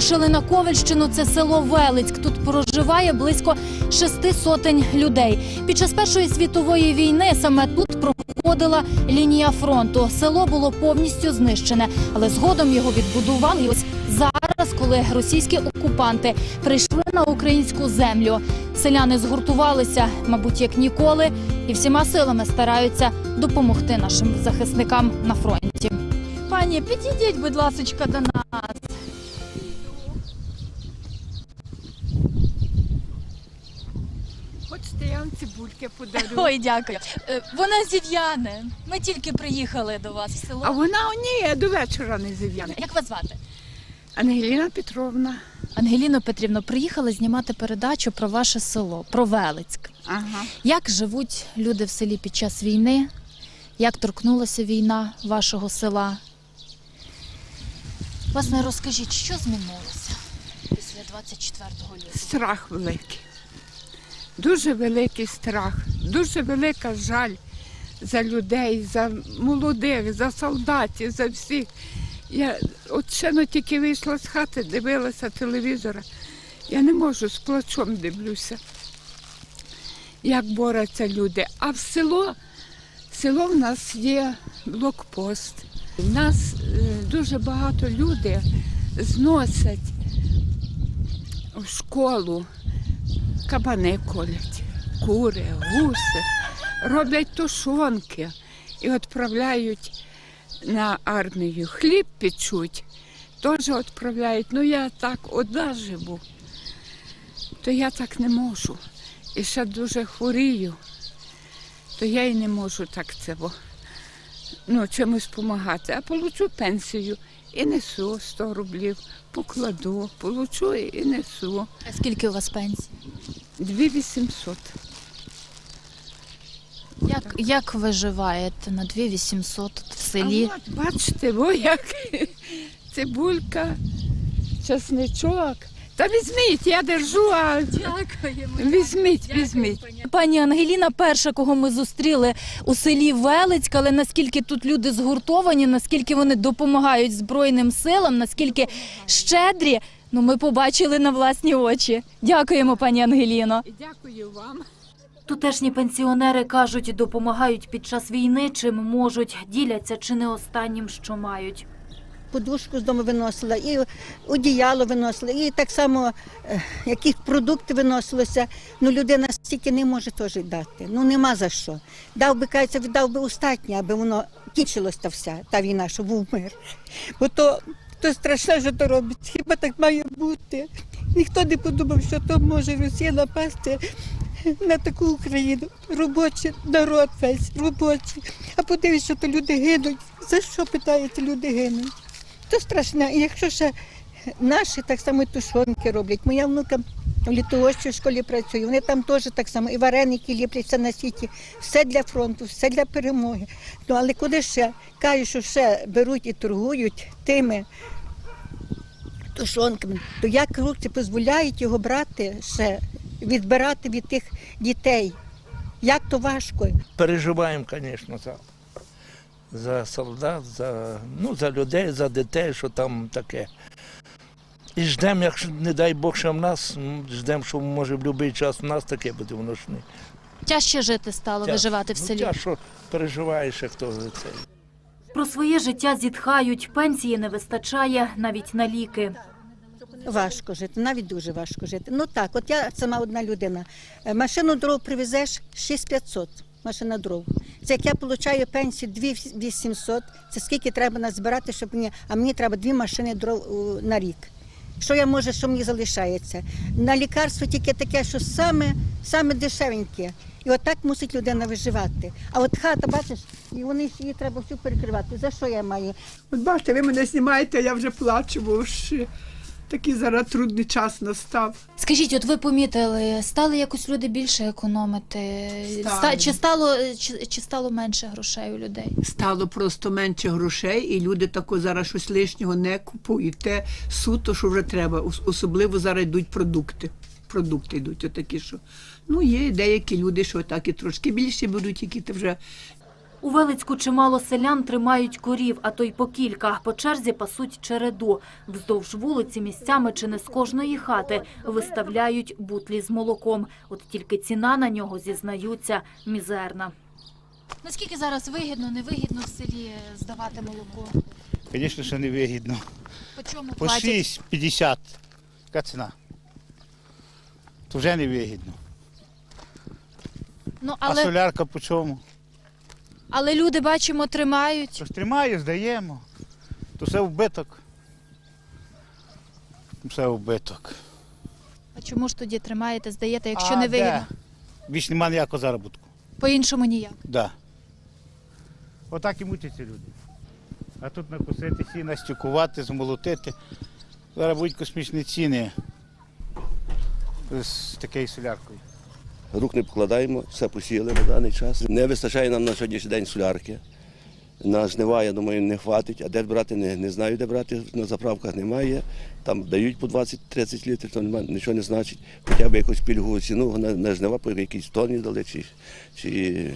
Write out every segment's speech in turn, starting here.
вирушили на Ковальщину. Це село Велицьк. Тут проживає близько шести сотень людей. Під час Першої світової війни саме тут проходила лінія фронту. Село було повністю знищене, але згодом його відбудували. Ось зараз, коли російські окупанти прийшли на українську землю, селяни згуртувалися, мабуть, як ніколи, і всіма силами стараються допомогти нашим захисникам на фронті. Пані, підійдіть, будь ласка, до нас. Хочете, я вам цибульки подарую. Ой, дякую. Е, Вона зів'яне. Ми тільки приїхали до вас в село. А вона ні, до вечора не зів'яне. Як вас звати? Ангеліна Петровна. Ангеліно Петрівно, приїхали знімати передачу про ваше село, про Велицьк. Ага. Як живуть люди в селі під час війни? Як торкнулася війна вашого села? Власне, розкажіть, що змінилося після 24 лютого? Страх великий. Дуже великий страх, дуже велика жаль за людей, за молодих, за солдатів, за всіх. Я от ще ну, тільки вийшла з хати, дивилася телевізора. Я не можу з плачом дивлюся, як борються люди. А в село, село в нас є блокпост. У нас е, дуже багато людей зносять в школу кабани колять, кури, гуси, роблять тушонки і відправляють на армію. Хліб печуть, теж відправляють. Ну я так одна живу, то я так не можу. І ще дуже хворію, то я і не можу так цього. Ну, чимось допомагати. А получу пенсію і несу 100 рублів, покладу, получу і несу. А скільки у вас пенсій? 2800. Як, як виживаєте на 2800 тут в селі? А от, бачите, во як цибулька, чесничок. Та візьміть, я держу, а Дякуємо. візьміть, візьміть. Пані Ангеліна, перша, кого ми зустріли у селі Велицьк, але наскільки тут люди згуртовані, наскільки вони допомагають Збройним силам, наскільки щедрі, ну ми побачили на власні очі. Дякуємо, пані Ангеліно. Дякую вам. Тутешні пенсіонери кажуть, допомагають під час війни, чим можуть, діляться чи не останнім, що мають. подушку з дому виносила, і одіяло виносила, і так само е, якісь продукти виносилося. Ну, людина стільки не може теж дати. Ну нема за що. Дав би кається, віддав би остатнє, аби воно кінчилось та вся та війна, щоб був мир. Бо то, то страшне, що то робить. Хіба так має бути? Ніхто не подумав, що то може Росія напасти. На таку Україну робочий народ весь робочий. А подивись, що то люди гинуть. За що питаєте, люди гинуть? То страшне. І якщо ще наші так само тушонки роблять. Моя внука в літовощій школі працює, вони там теж так само, і вареники ліплять все на світі, все для фронту, все для перемоги. Ну але куди ще кажуть, що ще беруть і торгують тими тушонками, то як руки дозволяють його брати ще, відбирати від тих дітей? Як то важко? переживаємо, звісно, за, за солдат, за, ну, за людей, за дітей, що там таке. І ждемо, якщо, не дай Бог, що в нас, ждемо, що може в будь-який час в нас таке буде, воно ж не. Тяжче жити стало, виживати в Ну, селі. тяжко переживаєш, як то це. Про своє життя зітхають, пенсії не вистачає навіть на ліки. Важко жити, навіть дуже важко жити. Ну так, от я сама одна людина. Е, Машину дров привезеш 6500, машина дров. Це як я отримую пенсію 2800, це скільки треба назбирати, щоб мені, а мені треба дві машини дров у, на рік. Що я можу, що мені залишається? На лікарство тільки таке, що саме, саме дешевеньке. І отак мусить людина виживати. А от хата, бачиш, і вони ж її треба всю перекривати. За що я маю? От бачите, ви мене знімаєте, я вже плачу, бо такий зараз трудний час настав. Скажіть, от ви помітили, стали якось люди більше економити? Стали. Ста- Чи стало чи, чи стало менше грошей у людей? Стало просто менше грошей, і люди тако зараз щось лишнього не купують. Те суто, що вже треба. Особливо зараз йдуть продукти. Продукти йдуть, отакі, що ну є деякі люди, що так і трошки більше беруть, які то вже У Велицьку чимало селян тримають корів, а то й по кілька. По черзі пасуть череду. Вздовж вулиці місцями чи не з кожної хати виставляють бутлі з молоком. От тільки ціна на нього, зізнаються, мізерна. Наскільки зараз вигідно, невигідно в селі здавати молоко? Звісно, що невигідно. По чому По 6,50. Яка ціна? То вже невигідно. Ну, А але, солярка по чому? Але люди, бачимо, тримають. Тож тримаю, здаємо. То все вбиток. Все вбиток. А чому ж тоді тримаєте, здаєте, якщо А не вигідно? Більш нема ніякого заробітку. По-іншому ніяк. Да. Отак і мучаться люди. А тут накусити сіна, стюкувати, змолотити. Зараз будуть космічні ціни з такою соляркою. Рук не покладаємо, все посіяли на даний час. Не вистачає нам на сьогоднішній день солярки. На жнива, я думаю, не хватить, а де брати, не, не знаю, де брати. На заправках немає. Там дають по 20-30 літрів, то нема- нічого не значить. Хоча б якусь пільгову ціну на, на жнива по якійсь тоні дали, чи, чи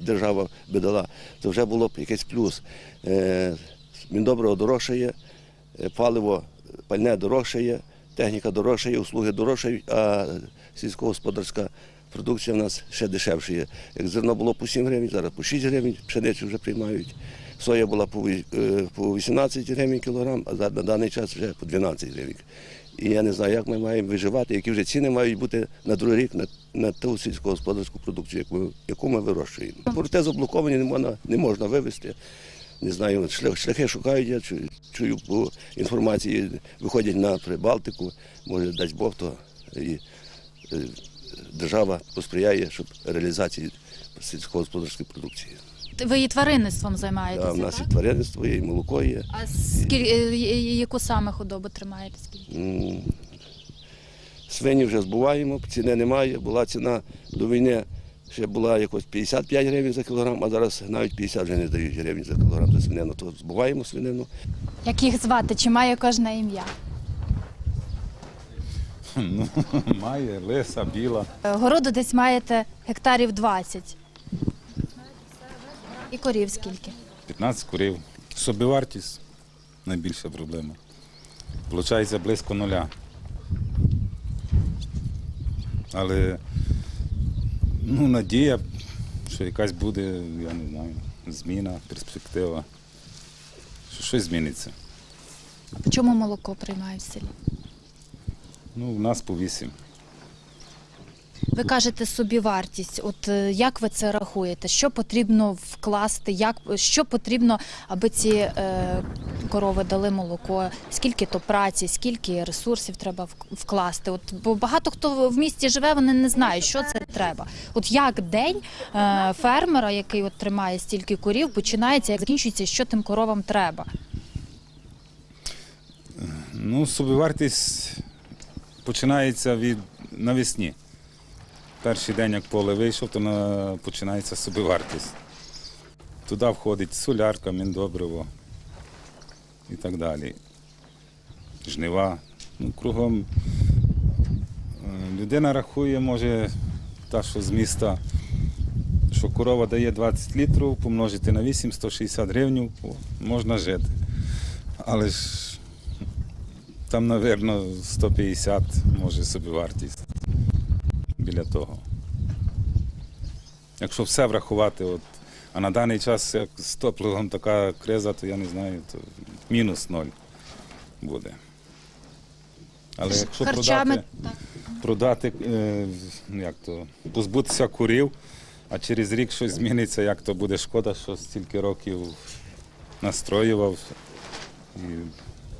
держава би дала, то вже було б якийсь плюс. Е, Міндобриво дорожчає, е, паливо пальне дорожчає, техніка дорожчає, услуги дорожчають, а сільськогосподарська продукція в нас ще дешевше є. Як зерно було по 7 гривень, зараз по 6 гривень, пшеницю вже приймають. Соя була по ві- е, по 18 гривень кілограм, а на даний час вже по 12 гривень. І я не знаю, як ми маємо виживати, які вже ціни мають бути на другий рік на, на ту сільськогосподарську продукцію, яку ми, яку ми вирощуємо. Порти заблоковані, не можна, не можна вивезти. Не знаю, шлях- шляхи шукають, я чую, чую по інформації, виходять на Прибалтику, може, дасть Бог, то і е, держава посприяє, щоб реалізації сільськогосподарської продукції. Ви і тваринництвом займаєтеся, Да, в нас так? і тваринництво є, і молоко є. А скільки, е, яку саме худобу тримаєте? Скільки? Свині вже збуваємо, ціни немає. Була ціна до війни, ще була якось 55 гривень за кілограм, а зараз навіть 50 вже не дають гривень за кілограм за свинину. То збуваємо свинину. Як їх звати? Чи має кожне ім'я? Ну, має лиса, біла. Е, Городу десь маєте гектарів 20. І корів скільки? 15 курів. Собівартість найбільша проблема. Получається близько нуля. Але ну, надія, що якась буде, я не знаю, зміна, перспектива. Що щось зміниться. По чому молоко приймають в селі? Ну, у нас по 8. Ви кажете собівартість. От е, як ви це рахуєте? Що потрібно вкласти? Як що потрібно, аби ці е, корови дали молоко? Скільки то праці, скільки ресурсів треба вк- вкласти? От бо багато хто в місті живе, вони не знають, що це треба. От як день е, фермера, який от тримає стільки корів, починається, як закінчується, що тим коровам треба? Ну, собівартість починається від навесні. Перший день, як поле вийшов, то на... починається собівартість. Туди входить солярка, міндобриво і так далі. Жнива. Ну, кругом е, людина рахує, може, та, що з міста, що корова дає 20 літрів, помножити на 8, 160 гривень, можна жити. Але ж там, напевно, 150 може собі вартість біля того. Якщо все врахувати, от, а на даний час як з топливом така криза, то я не знаю, то мінус ноль буде. Але якщо Харчами продати, продати е, ну, як то, позбутися курів, а через рік щось зміниться, як то буде шкода, що стільки років настроював, і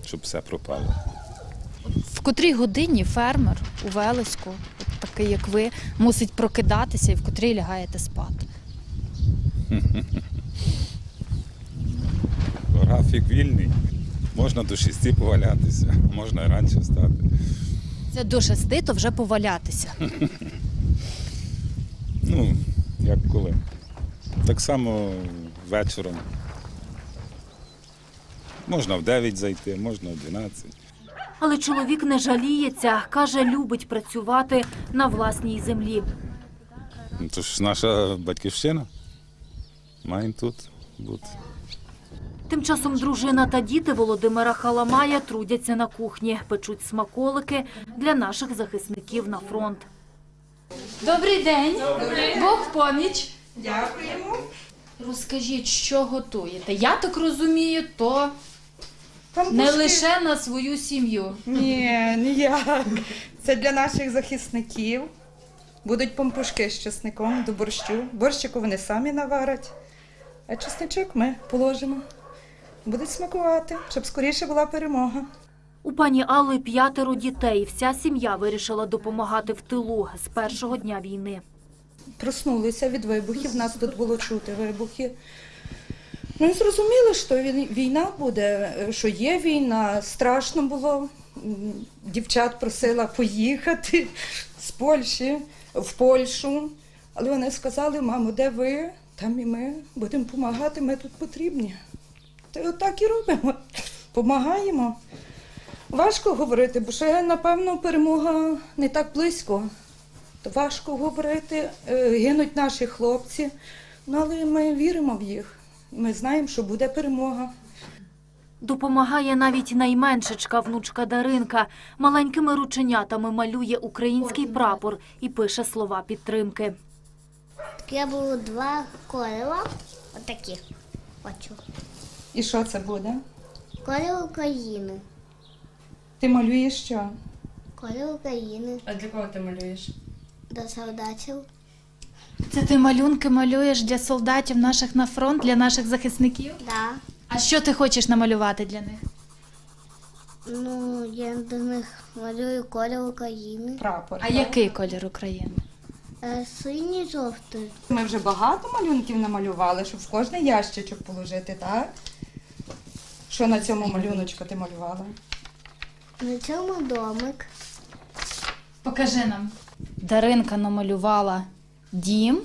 щоб все пропало. Котрій годині фермер у Велиську, от такий як ви, мусить прокидатися і в котрій лягаєте спати? Графік вільний. Можна до шести повалятися, можна і раніше встати. Це до шести, то вже повалятися. Ну, як коли. Так само вечором. Можна в 9 зайти, можна в 12. Але чоловік не жаліється, каже, любить працювати на власній землі. Ну, то ж наша батьківщина. маємо тут бути. Тим часом дружина та діти Володимира Халамая трудяться на кухні, печуть смаколики для наших захисників на фронт. Добрий день. Бог в поміч. Дякуємо. Розкажіть, що готуєте? Я так розумію, то не лише на свою сім'ю. Ні, ніяк. Це для наших захисників. Будуть пампушки з чесником до борщу. Борщику вони самі наварять, а чесничок ми положимо. Будуть смакувати, щоб скоріше була перемога. У пані Алли п'ятеро дітей. Вся сім'я вирішила допомагати в тилу з першого дня війни. Проснулися від вибухів, нас тут було чути вибухи. Ну і зрозуміли, що війна буде, що є війна. Страшно було. Дівчат просила поїхати з Польщі в Польщу. Але вони сказали, мамо, де ви? Там і ми будемо допомагати, ми тут потрібні. Та й отак і робимо. Помагаємо. Важко говорити, бо ще, напевно, перемога не так близько. То важко говорити, е, гинуть наші хлопці, ну, але ми віримо в їх. Ми знаємо, що буде перемога. Допомагає навіть найменшечка внучка Даринка. Маленькими рученятами малює український прапор і пише слова підтримки. Я було два кольора, отакі. Хочу. І що це буде? Колір України. Ти малюєш що? Колір України А для кого ти малюєш? до солдатів. Це ти малюнки малюєш для солдатів наших на фронт, для наших захисників? Да. А що ти хочеш намалювати для них? Ну, я до них малюю колір України. Прапор. А який колір України? Е, Синій жовтий. Ми вже багато малюнків намалювали, щоб в кожний ящичок положити, так? Що на цьому малюночку ти малювала? На цьому домик. Покажи нам. Даринка намалювала дім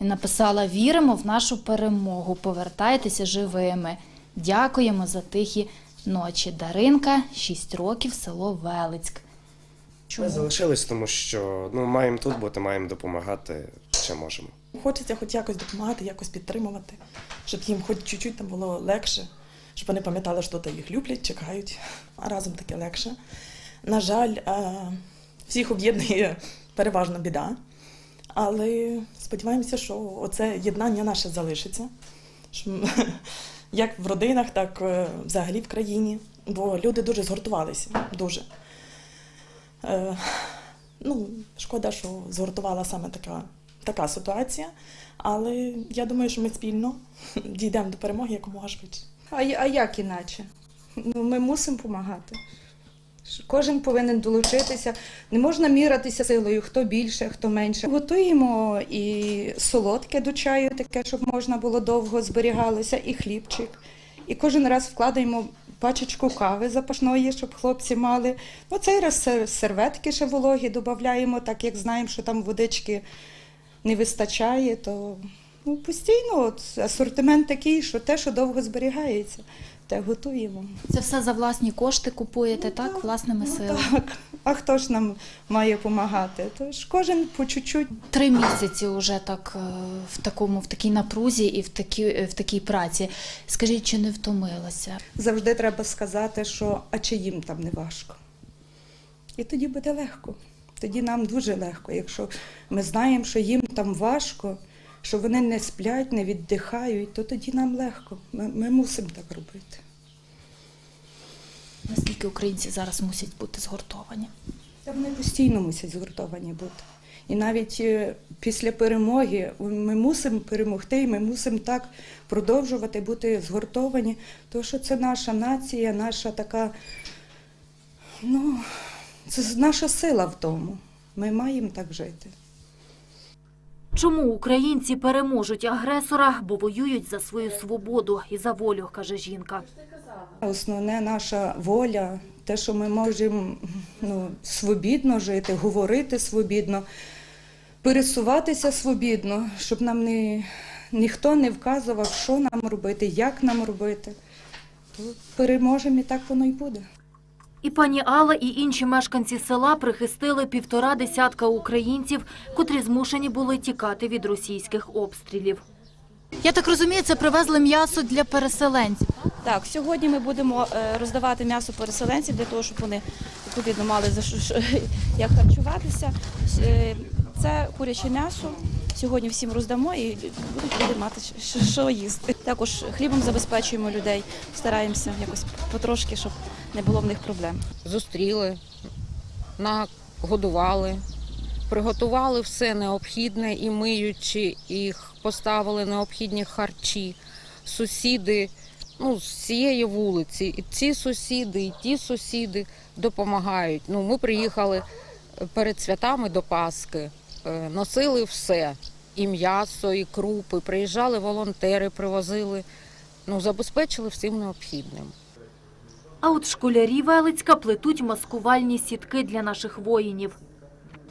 і написала: Віримо в нашу перемогу. Повертайтеся живими. Дякуємо за тихі ночі. Даринка, 6 років, село Велицьк. Ми залишились, тому що ну маємо тут бути, маємо допомагати, ще можемо. Хочеться хоч якось допомагати, якось підтримувати, щоб їм хоч чуть-чуть там було легше, щоб вони пам'ятали, що тут їх люблять, чекають, а разом таке легше. На жаль, е, всіх об'єднує переважно біда, але сподіваємося, що оце єднання наше залишиться. Що як в родинах, так е, взагалі в країні. Бо люди дуже згуртувалися. Дуже. Е, ну, шкода, що згуртувала саме така, така ситуація. Але я думаю, що ми спільно дійдемо до перемоги якомога швидше. А, а як іначе? Ну, ми мусимо допомагати. Кожен повинен долучитися. Не можна міратися силою, хто більше, хто менше. Готуємо і солодке до чаю, таке, щоб можна було довго зберігалося, і хлібчик. І кожен раз вкладаємо пачечку кави запашної, щоб хлопці мали. Ну, цей раз серветки ще вологі додаємо, так як знаємо, що там водички не вистачає, то ну, постійно от, асортимент такий, що те, що довго зберігається, те готуємо. Це все за власні кошти купуєте, так? Власними силами. Так, а хто ж нам має допомагати? Тож кожен по чуть-чуть. Три місяці вже так е, в такому, в такій напрузі і в такій, в такій праці. Скажіть, чи не втомилася? Завжди треба сказати, що а чи їм там не важко. І тоді буде легко. Тоді нам дуже легко. Якщо ми знаємо, що їм там важко, що вони не сплять, не віддихають, то тоді нам легко. Ми, ми мусимо так робити. Наскільки українці зараз мусять бути згуртовані? Та вони постійно мусять згуртовані бути. І навіть е, після перемоги ми мусимо перемогти, і ми мусимо так продовжувати бути згуртовані, тому що це наша нація, наша така, ну, це наша сила в тому. Ми маємо так жити. Чому українці переможуть агресора, бо воюють за свою свободу і за волю, каже жінка. Основне наша воля, те, що ми можемо ну, свобідно жити, говорити свобідно, пересуватися свобідно, щоб нам не, ніхто не вказував, що нам робити, як нам робити. То переможемо і так воно й буде. І пані Алла, і інші мешканці села прихистили півтора десятка українців, котрі змушені були тікати від російських обстрілів. Я так розумію, це привезли м'ясо для переселенців. Так, сьогодні ми будемо е, роздавати м'ясо переселенців для того, щоб вони відповідно мали за як харчуватися. Е, Це куряче м'ясо. Сьогодні всім роздамо і будуть люди мати що, що їсти. Також хлібом забезпечуємо людей, стараємося якось потрошки, щоб не було в них проблем. зустріли, нагодували, приготували все необхідне і миючи їх, поставили необхідні харчі. Сусіди ну, з цієї вулиці, і ці сусіди, і ті сусіди допомагають. Ну, ми приїхали перед святами до Пасхи, е, носили все. І м'ясо, і крупи. Приїжджали волонтери, привозили, ну, забезпечили всім необхідним. А от школярі Велицька плетуть маскувальні сітки для наших воїнів.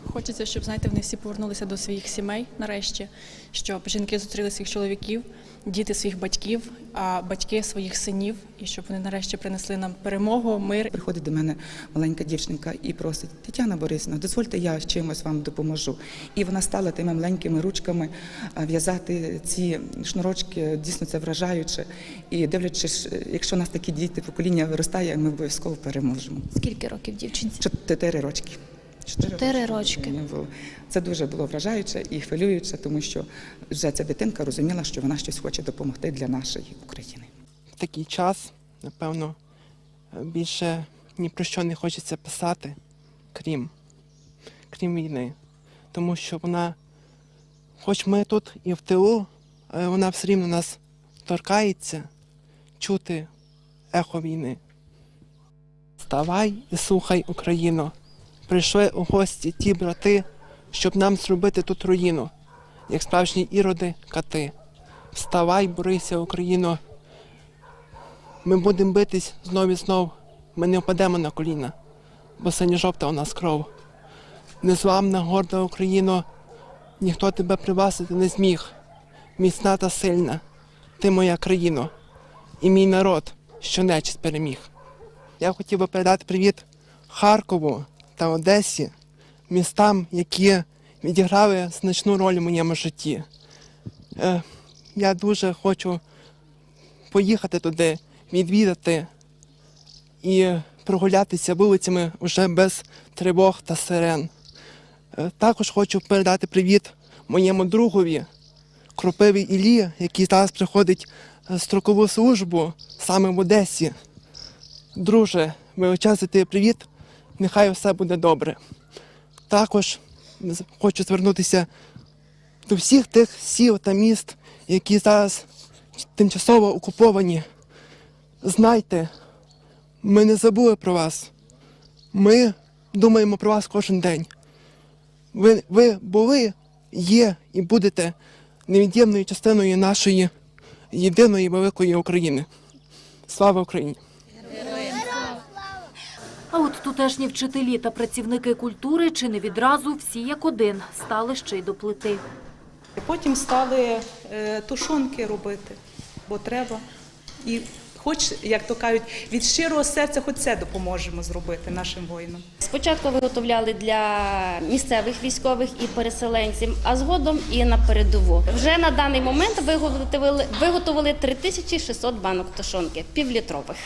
Хочеться, щоб знаєте, вони всі повернулися до своїх сімей нарешті, щоб жінки зустріли своїх чоловіків, діти своїх батьків, а батьки своїх синів, і щоб вони нарешті принесли нам перемогу, мир Приходить до мене маленька дівчинка і просить: Тетяна Борисівна, дозвольте, я чимось вам допоможу. І вона стала тими маленькими ручками в'язати ці шнурочки. Дійсно, це вражаюче. І дивлячись, якщо у нас такі діти, покоління виростає, ми обов'язково переможемо. Скільки років дівчинці? Чотири рочки. Чотири рочки. Це дуже було вражаюче і хвилююче, тому що вже ця дитинка розуміла, що вона щось хоче допомогти для нашої України. в такий час, напевно, більше ні про що не хочеться писати, крім, крім війни. Тому що вона, хоч ми тут і в тилу, але вона все рівно нас торкається чути ехо війни. Вставай і слухай, Україно. Прийшли у гості ті брати, щоб нам зробити тут руїну, як справжні іроди кати. Вставай, борися, Україно, ми будемо битись знов і знов. Ми не впадемо на коліна, бо синьо-жовта у нас кров. Незламна, горда Україно, ніхто тебе привасити не зміг. Міцна та сильна, ти моя країно, і мій народ, що нечість переміг. Я хотів би передати привіт Харкову та Одесі, містам, які відіграли значну роль у моєму житті. Е, я дуже хочу поїхати туди, відвідати і прогулятися вулицями вже без тривог та сирен. Е, Також хочу передати привіт моєму другові Кропиві Іллі, який зараз приходить е, строкову службу саме в Одесі. Друже, величезний привіт, нехай все буде добре. Також хочу звернутися до всіх тих сіл та міст, які зараз тимчасово окуповані. Знайте, ми не забули про вас. Ми думаємо про вас кожен день. Ви, ви були, є і будете невід'ємною частиною нашої єдиної великої України. Слава Україні! А от тутешні вчителі та працівники культури чи не відразу всі як один стали ще й до плити. Потім стали е, тушонки робити, бо треба. І хоч, як то кажуть, від щирого серця хоч це допоможемо зробити нашим воїнам. Спочатку виготовляли для місцевих військових і переселенців, а згодом і на передову. Вже на даний момент виготовили, виготовили 3600 банок тушонки, півлітрових.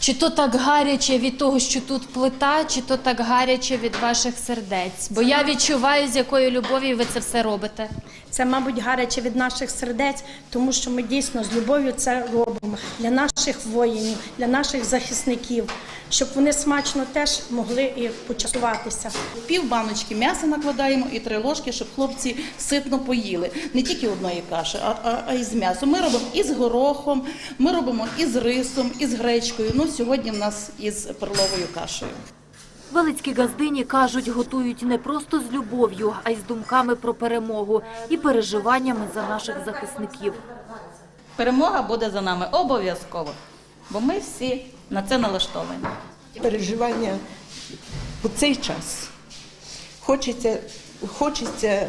Чи то так гаряче від того, що тут плита, чи то так гаряче від ваших сердець? Бо я відчуваю, з якою любов'ю ви це все робите. Це, мабуть, гаряче від наших сердець, тому що ми дійсно з любов'ю це робимо для наших воїнів, для наших захисників, щоб вони смачно теж могли і почастуватися. Пів баночки м'яса накладаємо і три ложки, щоб хлопці ситно поїли. Не тільки одної каші, а, а, а й з м'ясом. Ми робимо і з горохом, ми робимо і з рисом, і з гречкою. Ну, сьогодні в нас із перловою кашею. Велицькі газдині кажуть, готують не просто з любов'ю, а й з думками про перемогу і переживаннями за наших захисників. Перемога буде за нами обов'язково, бо ми всі на це налаштовані. переживання у цей час. Хочеться, хочеться,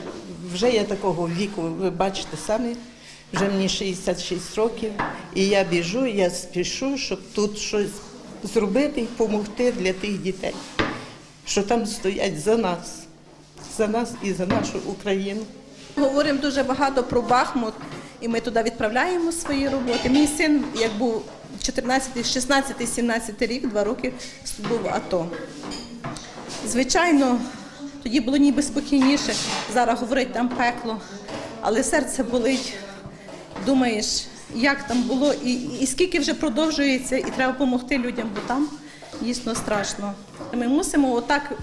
вже я такого віку, ви бачите самі, вже мені 66 років, і я біжу, я спішу, щоб тут щось зробити і допомогти для тих дітей, що там стоять за нас, за нас і за нашу Україну. Говоримо дуже багато про Бахмут і ми туди відправляємо свої роботи. Мій син, як був 14, 16, 17 рік, два роки був АТО. Звичайно, тоді було ніби спокійніше. Зараз говорить там пекло, але серце болить. Думаєш, як там було, і, і скільки вже продовжується, і треба допомогти людям, бо там дійсно страшно. Ми мусимо отак е,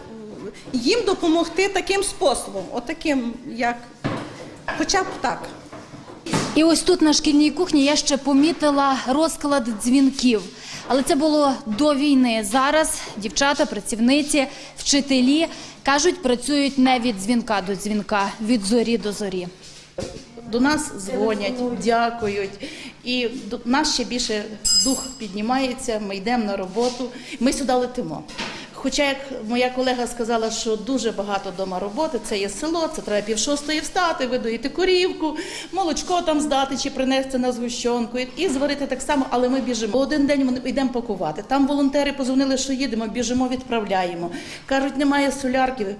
їм допомогти таким способом, отаким, як хоча б так. І ось тут на шкільній кухні я ще помітила розклад дзвінків. Але це було до війни. Зараз дівчата, працівниці, вчителі кажуть, працюють не від дзвінка до дзвінка, від зорі до зорі. До нас дзвонять, дякують. І нас ще більше дух піднімається, ми йдемо на роботу, ми сюди летимо. Хоча, як моя колега сказала, що дуже багато вдома роботи, це є село, це треба пів шостої встати, видоїти корівку, молочко там здати чи принести на згущенку і зварити так само, але ми біжимо. Один день ми йдемо пакувати. Там волонтери позвонили, що їдемо, біжимо, відправляємо. Кажуть, немає солярки.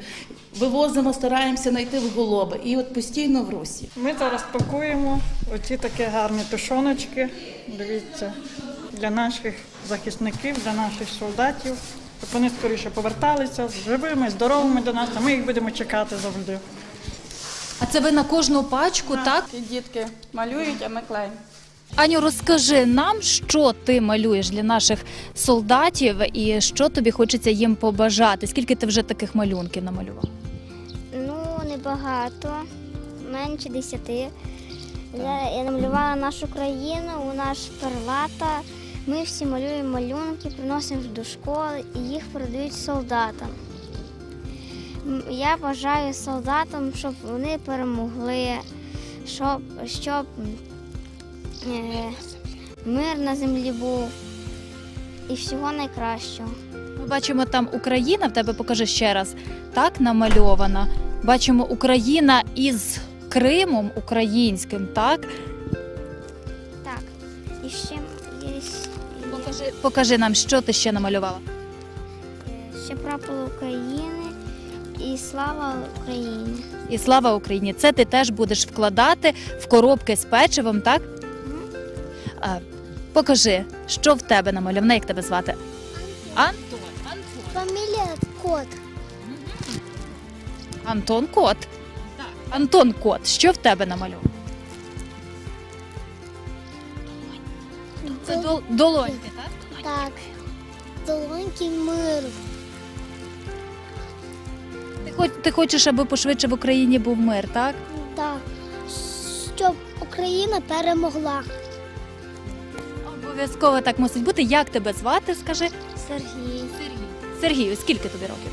Вивозимо, стараємося знайти в голоби. І от постійно в русі. Ми зараз пакуємо оці такі гарні тушоночки. Дивіться, для наших захисників, для наших солдатів, щоб вони скоріше поверталися живими, здоровими до нас, а ми їх будемо чекати завжди. А це ви на кожну пачку, так? І дітки малюють, а ми клеїмо. Аню, розкажи нам, що ти малюєш для наших солдатів і що тобі хочеться їм побажати. Скільки ти вже таких малюнків намалював? Ну, небагато, менше десяти. Я, я намалювала нашу країну, у наш перлата. Ми всі малюємо малюнки, приносимо до школи і їх передають солдатам. Я бажаю солдатам, щоб вони перемогли, щоб, щоб е, мир на землі був і всього найкращого. Ми бачимо там Україна, в тебе покажи ще раз, так намальована. Бачимо Україна із Кримом українським, так? Покажи, нам, що ти ще намалювала. ще прапор України і слава Україні. І слава Україні! Це ти теж будеш вкладати в коробки з печивом, так? А, покажи, що в тебе намальовано, як тебе звати? Антон. Фамілія Кот. Антон Кот. Антон Кот, що в тебе намальовано? Це дол- долоньки, так? Так. Долоньки миру. Ти, хоч, ти хочеш, аби пошвидше в Україні був мир, так? Так. Щоб Україна перемогла. Обов'язково так мусить бути. Як тебе звати, скажи? Сергій. Сергію, скільки тобі років?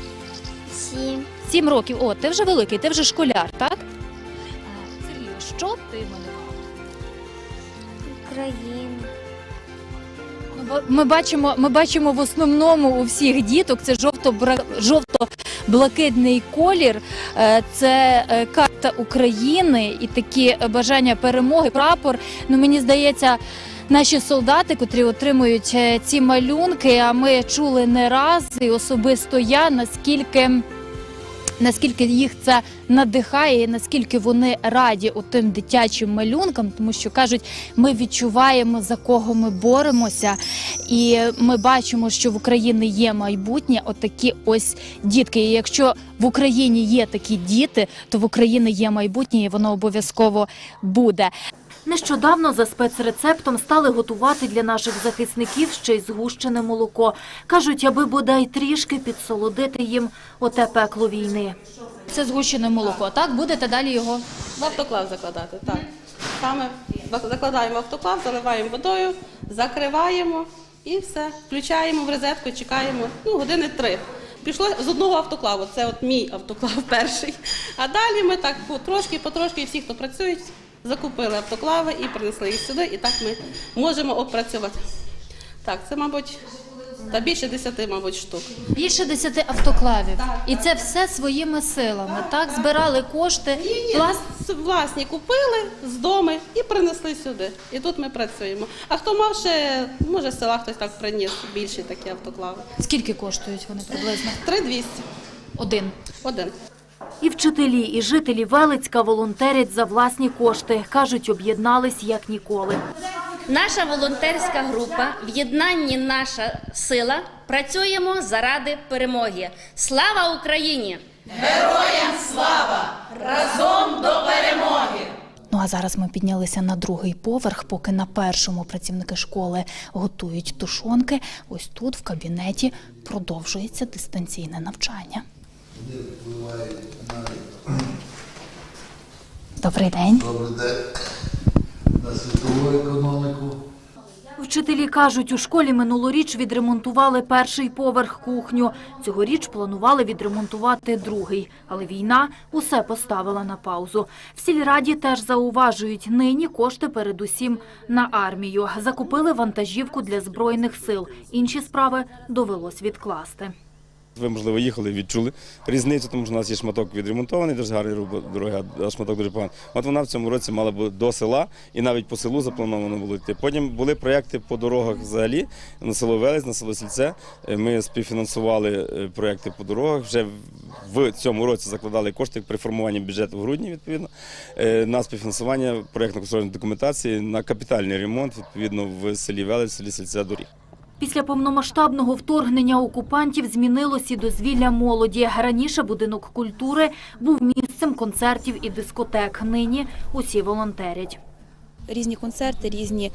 Сім. Сім років. О, ти вже великий, ти вже школяр, так? А, Сергію, що ти малював? Україна. Ми бачимо, ми бачимо в основному у всіх діток це жовто жовто-блакитний колір, е, це е, карта України і такі бажання перемоги. Прапор. Ну мені здається, наші солдати, котрі отримують е, ці малюнки, а ми чули не раз, і особисто я наскільки. Наскільки їх це надихає, і наскільки вони раді тим дитячим малюнкам, тому що кажуть, ми відчуваємо за кого ми боремося, і ми бачимо, що в Україні є майбутнє. Отакі ось дітки. І якщо в Україні є такі діти, то в Україні є майбутнє, і воно обов'язково буде. Нещодавно за спецрецептом стали готувати для наших захисників ще й згущене молоко. Кажуть, аби бодай трішки підсолодити їм оте пекло війни. Це згущене молоко, так? Будете далі його В автоклав закладати, так. Саме закладаємо автоклав, заливаємо водою, закриваємо і все. Включаємо в розетку, чекаємо ну, години три. Пішло з одного автоклаву, це от мій автоклав перший. А далі ми так потрошки, потрошки, всі, хто працюють, закупили автоклави і принесли їх сюди, і так ми можемо опрацювати. Так, це, мабуть, та більше десяти, мабуть, штук. Більше десяти автоклавів. І це все своїми силами. Так, збирали кошти. Влас- Влас... Власні купили з дому і принесли сюди. І тут ми працюємо. А хто мав ще, може, з села хтось так приніс більші такі автоклави. Скільки коштують вони приблизно? 3200. Один. Один. І вчителі, і жителі Велицька волонтерять за власні кошти. Кажуть, об'єднались як ніколи. Наша волонтерська група в єднанні наша сила працюємо заради перемоги. Слава Україні! Героям слава! Разом до перемоги! Ну а зараз ми піднялися на другий поверх, поки на першому працівники школи готують тушонки. Ось тут в кабінеті продовжується дистанційне навчання. Добрий день. Добрий день. На світову економіку. Вчителі кажуть, у школі минулоріч відремонтували перший поверх кухню. Цьогоріч планували відремонтувати другий. Але війна усе поставила на паузу. В сільраді теж зауважують, нині кошти передусім на армію. Закупили вантажівку для Збройних сил. Інші справи довелось відкласти. Ви, можливо, їхали, відчули різницю, тому що у нас є шматок відремонтований, дуже гарний дорога, а шматок дуже поганий. От вона в цьому році мала бути до села, і навіть по селу заплановано було йти. Потім були проєкти по дорогах взагалі на село Велець, на село Сільце. Е, Ми співфінансували е, проєкти по дорогах. Вже в цьому році закладали кошти при формуванні бюджету в грудні, відповідно, е, на співфінансування проєктно-кошторисної документації на капітальний ремонт, відповідно, в селі Велець, селі Сільце доріг. Після повномасштабного вторгнення окупантів змінилось і дозвілля молоді. Раніше будинок культури був місцем концертів і дискотек. Нині усі волонтерять. Різні концерти, різні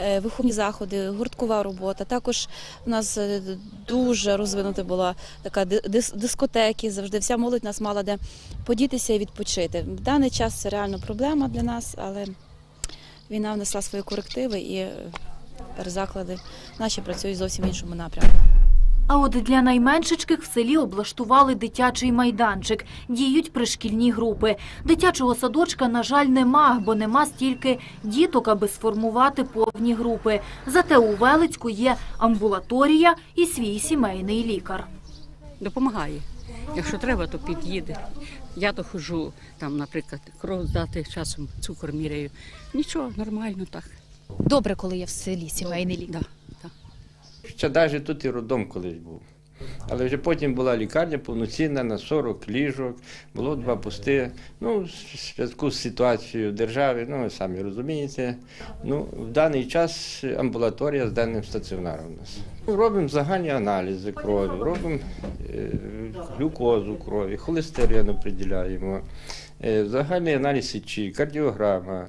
е, виховні заходи, гурткова робота. Також у нас е, дуже розвинута була така ди- дискотеки. Завжди вся молодь нас мала де подітися і відпочити. В даний час це реально проблема для нас, але війна внесла свої корективи і е, тепер заклади наші працюють зовсім в іншому напрямку. А от для найменшичких в селі облаштували дитячий майданчик. Діють пришкільні групи. Дитячого садочка, на жаль, нема, бо нема стільки діток, аби сформувати повні групи. Зате у Велицьку є амбулаторія і свій сімейний лікар. допомагає. Якщо треба, то під'їде. Я то хожу, там, наприклад, кров здати, часом цукор міряю. Нічого, нормально так. Добре, коли є в селі сімейний лікар. Ще навіть тут і роддом колись був. Але вже потім була лікарня повноцінна на 40 ліжок, було два пусти. Ну, в зв'язку з ситуацією в державі, ну, ви самі розумієте. Ну, в даний час амбулаторія з денним стаціонаром у нас. Ну, Робимо загальні аналізи крові, робимо е, глюкозу крові, холестерин приділяємо, е, загальний аналіз сечі, кардіограма.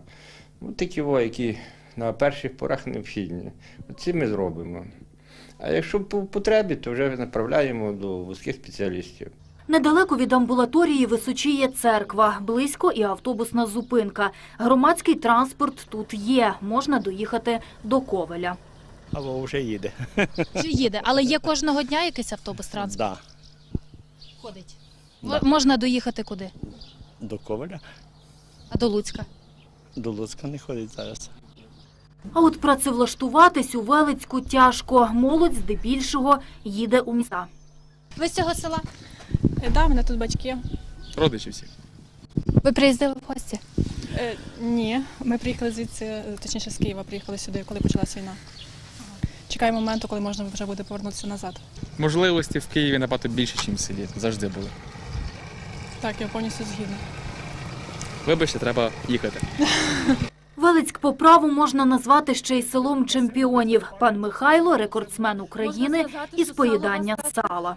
Ну, такі, які на перших порах необхідні. Ці ми зробимо. А якщо по потребі, то вже направляємо до вузьких спеціалістів. Недалеко від амбулаторії височіє церква, близько і автобусна зупинка. Громадський транспорт тут є, можна доїхати до Ковеля. Або вже їде. Чи їде, але є кожного дня якийсь автобус транспорт? Да. Ходить. Да. Можна доїхати куди? До Коваля. А до Луцька? До Луцька не ходить зараз. А от працевлаштуватись у Велицьку тяжко. Молодь здебільшого їде у міста. Ви з цього села? Так, да, мене тут батьки. Родичі всі. Ви приїздили в гості? Е, ні, ми приїхали звідси, е, точніше з Києва, приїхали сюди, коли почалася війна. Чекаємо моменту, коли можна вже буде повернутися назад. Можливості в Києві набагато більше, ніж в селі. Завжди були. Так, я повністю згідна. Вибачте, треба їхати. Велицьк по праву можна назвати ще й селом чемпіонів. Пан Михайло – рекордсмен України із поїдання сала.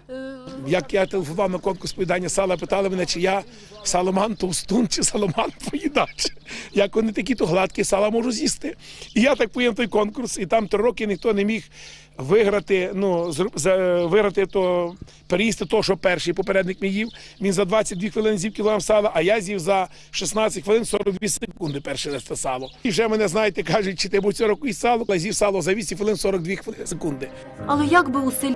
Як я телефонував на конкурс поїдання сала, питали мене, чи я саломан товстун, чи саломан поїдач. Як вони такі, то гладкі сала можу з'їсти. І я так поїм той конкурс, і там три роки ніхто не міг виграти, ну, за- виграти то, переїсти то, що перший попередник мій їв. Він за 22 хвилини з'їв кілограм сала, а я з'їв за 16 хвилин 42 секунди перше раз це сало. І вже мене, знаєте, кажуть, чи ти будь цього року і сало, а з'їв сало за 8 хвилин 42 хвилини секунди. Але як би у селі